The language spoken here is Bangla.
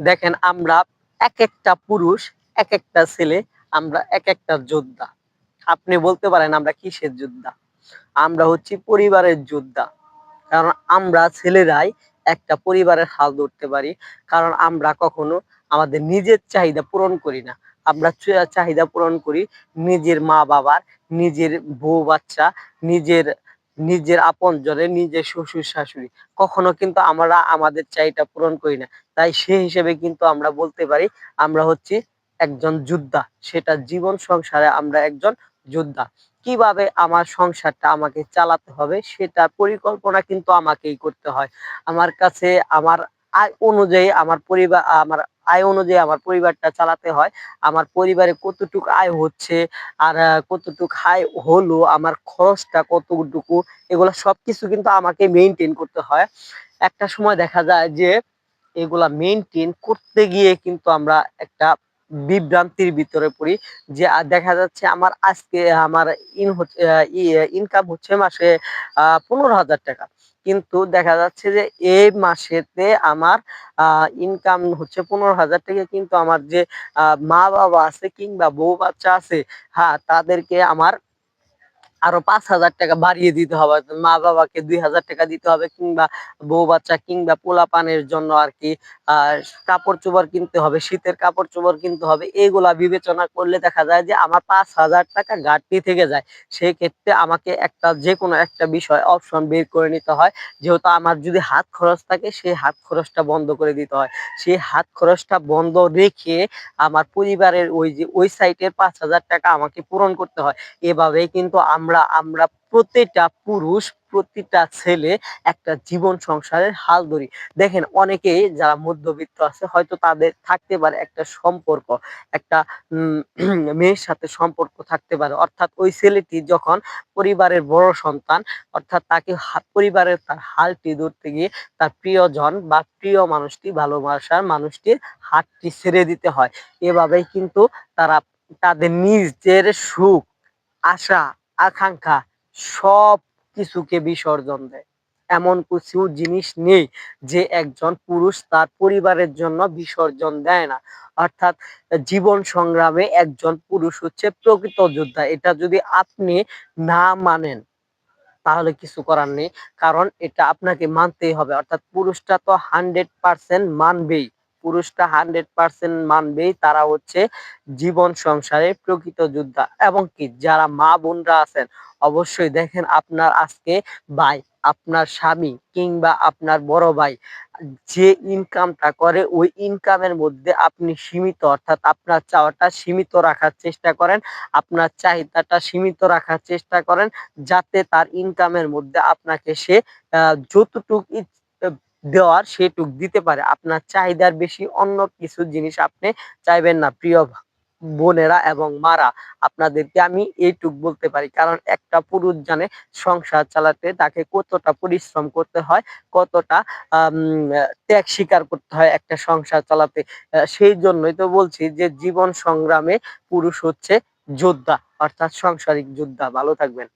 দেখেন আমরা এক একটা পুরুষ এক একটা ছেলে, আমরা এক একটা যোদ্ধা। আপনি বলতে পারেন আমরা কিসের যোদ্ধা? আমরা হচ্ছি পরিবারের যোদ্ধা। কারণ আমরা ছেলেরাই একটা পরিবারের হাল ধরতে পারি। কারণ আমরা কখনো আমাদের নিজের চাহিদা পূরণ করি না। আমরা চাহিদা পূরণ করি নিজের মা বাবার নিজের বউ বাচ্চা নিজের নিজের আপন জনের নিজের শ্বশুর শাশুড়ি। কখনো কিন্তু আমরা আমাদের চাহিদা পূরণ করি না। তাই সেই হিসেবে কিন্তু আমরা বলতে পারি, আমরা হচ্ছি একজন যোদ্ধা। সেটা জীবন সংসারে আমরা একজন যোদ্ধা। কীভাবে আমার সংসারটা আমাকে চালাতে হবে সেটা পরিকল্পনা কিন্তু আমাকেই করতে হয়। আমার কাছে, আমার আয় অনুযায়ী আমার পরিবার, আমার আয় অনুযায়ী আমার পরিবারটা চালাতে হয়। আমার পরিবারে কতটুকু আয় হচ্ছে আর কতটুকু আয় হলো, আমার খরচটা কতটুকু, এগুলো সবকিছু কিন্তু আমাকে মেনটেন করতে হয়। একটা সময় দেখা যায় যে, এগুলা মেনটেন করতে গিয়ে কিন্তু আমরা একটা বিভ্রান্তির ভিতরে পড়ি যে দেখা যাচ্ছে আমার আজকে আমার ইন হচ্ছে ইনকাম হচ্ছে মাসে পনেরো হাজার টাকা। কিন্তু দেখা যাচ্ছে যে এই মাসেতে আমার ইনকাম হচ্ছে পনেরো হাজার টাকা। কিন্তু আমার যে মা বাবা আছে কিংবা বউ বাচ্চা আছে হ্যাঁ তাদেরকে আমার আরও পাঁচ হাজার টাকা বাড়িয়ে দিতে হবে। মা বাবাকে দুই হাজার টাকা দিতে হবে কিংবা বউ বাচ্চা কিংবা পোলা পানের জন্য আর কি কাপড় চোপড় কিনতে হবে, শীতের কাপড় চোপড় কিনতে হবে এইগুলা বিবেচনা করলে দেখা যায় যে আমার পাঁচ হাজার টাকা ঘাটতি থেকে যায়। সেই ক্ষেত্রে আমাকে একটা যে কোনো একটা বিষয় অপশন বের করে নিতে হয়। যেহেতু আমার যদি হাত খরচ থাকে, সেই হাত খরচটা বন্ধ করে দিতে হয়। সেই হাত খরচটা বন্ধ রেখে আমার পরিবারের ওই যে, ওই সাইটের পাঁচ হাজার টাকা আমাকে পূরণ করতে হয়। এভাবেই কিন্তু আমরা আমরা আমরা প্রতিটা পুরুষ, প্রতিটা ছেলে একটা জীবন সংসারের হাল ধরি। দেখেন অনেকেই যারা মধ্যবিত্ত আছে, হয়তো তাদের থাকতে পারে একটা সম্পর্ক, একটা মেয়ের সাথে সম্পর্ক থাকতে পারে। অর্থাৎ ওই ছেলেটি যখন পরিবারের বড় সন্তান, অর্থাৎ তাকে পরিবারের তার হালটি ধরতে গিয়ে তার প্রিয়জন বা প্রিয় মানুষটি, ভালোবাসার মানুষটির হাতটি ছেড়ে দিতে হয়। এভাবেই কিন্তু তারা তাদের নিজের সুখ, আশা আকাঙ্ক্ষা সব কিছুকে বিসর্জন দেয়। এমন কিছু জিনিস নেই যে একজন পুরুষ তার পরিবারের জন্য বিসর্জন দেয় না। অর্থাৎ জীবন সংগ্রামে একজন পুরুষ হচ্ছে প্রকৃত যোদ্ধা। এটা যদি আপনি না মানেন, তাহলে কিছু করার নেই। কারণ এটা আপনাকে মানতেই হবে। অর্থাৎ পুরুষটা তো হান্ড্রেড পার্সেন্ট মানবেই। পুরুষটা হান্ড্রেড পার্সেন্ট মানবেই, তারা হচ্ছে জীবন সংসারে প্রকৃত যোদ্ধা। এবং কি, যারা মা বোনরা আছেন, অবশ্যই দেখেন আপনার আজকে ভাই, আপনার স্বামী কিংবা আপনার বড় ভাই, যে ইনকামটা করে, ওই ইনকামের মধ্যে আপনি সীমিত, অর্থাৎ আপনার চাওয়াটা সীমিত রাখার চেষ্টা করেন, আপনার চাহিদাটা সীমিত রাখার চেষ্টা করেন, যাতে তার ইনকামের মধ্যে আপনাকে সে যতটুক দেওয়ার সেটুক দিতে পারে। আপনার চাহিদার বেশি অন্য কিছু জিনিস আপনি চাইবেন না। প্রিয় বোনেরা এবং মারা, আপনাদেরকে আমি এইটুক বলতে পারি। কারণ একটা পুরুষ জানে সংসার চালাতে, তাকে কতটা পরিশ্রম করতে হয়, কতটা ত্যাগ স্বীকার করতে হয় একটা সংসার চালাতে। সেই জন্যই তো বলছি যে জীবন সংগ্রামে পুরুষ হচ্ছে যোদ্ধা, অর্থাৎ সাংসারিক যোদ্ধা। ভালো থাকবেন।